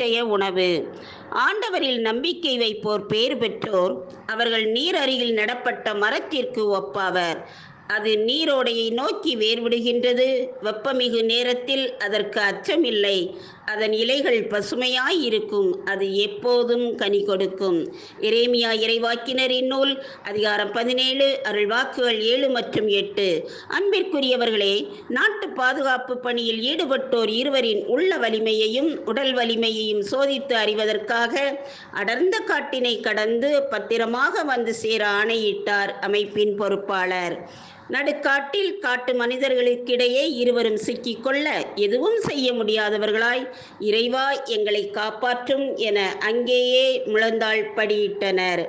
நிச்சய உணவு. ஆண்டவரில் நம்பிக்கை வைப்போர் பேறு பெற்றோர். அவர்கள் நீர் அருகில் நடப்பட்ட மரத்திற்கு ஒப்பாவர். அது நீரோடையை நோக்கி வேர்விடுகின்றது. வெப்பமிகு நேரத்தில் அதற்கு அச்சமில்லை. அதன் இலைகள் பசுமையாய் இருக்கும் அது எப்போதும் கனி கொடுக்கும். இறைமியா இறைவாக்கினரின் நூல் அதிகாரம் பதினேழு அருள்வாக்குகள் ஏழு மற்றும் எட்டு. அன்பிற்குரியவர்களே நாட்டு பாதுகாப்பு பணியில் ஈடுபட்டோர் இருவரின் உள்ள வலிமையையும் உடல் வலிமையையும் சோதித்து அறிவதற்காக அடர்ந்த காட்டினை கடந்து பத்திரமாக வந்து சேர ஆணையிட்டார் அமைப்பின் பொறுப்பாளர். நடுக்காட்டில் காட்டு மனிதர்களுக்கிடையே இருவரும் சிக்கிக்கொள்ள எதுவும் செய்ய முடியாதவர்களாய் இறைவா எங்களை காப்பாற்றும் என அங்கேயே முழந்தாள் படியிட்டனர்.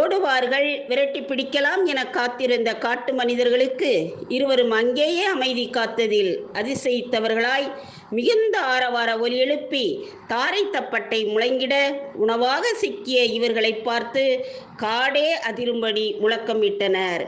ஓடுவார்கள் விரட்டி பிடிக்கலாம் என காத்திருந்த காட்டு மனிதர்களுக்கு இருவரும் அங்கேயே அமைதி காத்ததில் அதிசயித்தவர்களாய் மிகுந்த ஆரவார ஒலி எழுப்பி தாரை தப்பட்டை முழங்கிட உணவாக சிக்கிய இவர்களை பார்த்து காடே அதிரும்படி முழக்கமிட்டனர்.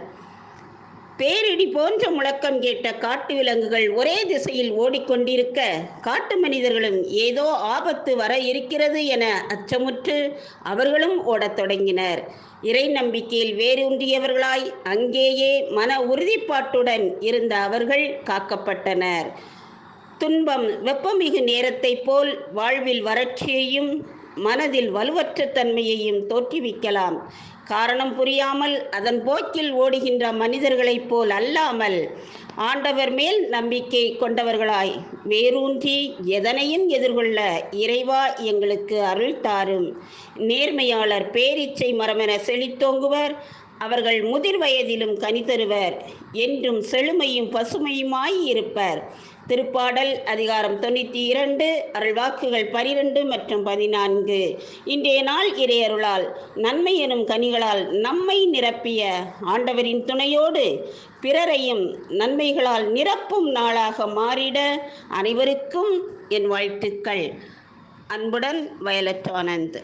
பேரிடி போன்ற முழக்கம் கேட்ட காட்டு விலங்குகள் ஒரே திசையில் ஓடிக்கொண்டிருக்க காட்டு மனிதர்களும் ஏதோ ஆபத்து வர இருக்கிறது என அச்சமுற்று அவர்களும் ஓடத் தொடங்கினர். இறை நம்பிக்கையில் வேரூன்றியவர்களாய் அங்கேயே மன உறுதிப்பாட்டுடன் இருந்த அவர்கள் காக்கப்பட்டனர். துன்பம் வெப்பமிகு நேரத்தைப் போல் வாழ்வில் வறட்சியையும் மனதில் வலுவற்ற தன்மையையும் தோற்றுவிக்கலாம். காரணம் புரியாமல் அதன் போக்கில் ஓடுகின்ற மனிதர்களைப் போல் அல்லாமல் ஆண்டவர் மேல் நம்பிக்கை கொண்டவர்களாய் வேரூன்றி எதனையும் எதிர்கொள்ள இறைவா எங்களுக்கு அருள் தாரும். நேர்மையாளர் பேரிச்சை மரமென செழித்தோங்குவர். அவர்கள் முதிர் வயதிலும் கனி தருவர் என்றும் செழுமையும் பசுமையுமாய் இருப்பர். திருப்பாடல் அதிகாரம் தொண்ணூற்றி இரண்டு அருள்வாக்குகள் பனிரெண்டு மற்றும் பதினான்கு. இன்றைய நாள் இறையருளால் நன்மை எனும் கனிகளால் நம்மை நிரப்பிய ஆண்டவரின் துணையோடு பிறரையும் நன்மைகளால் நிரப்பும் நாளாக மாறிட அனைவருக்கும் என் வாழ்த்துக்கள். அன்புடன் வயலட் ஆனந்த்.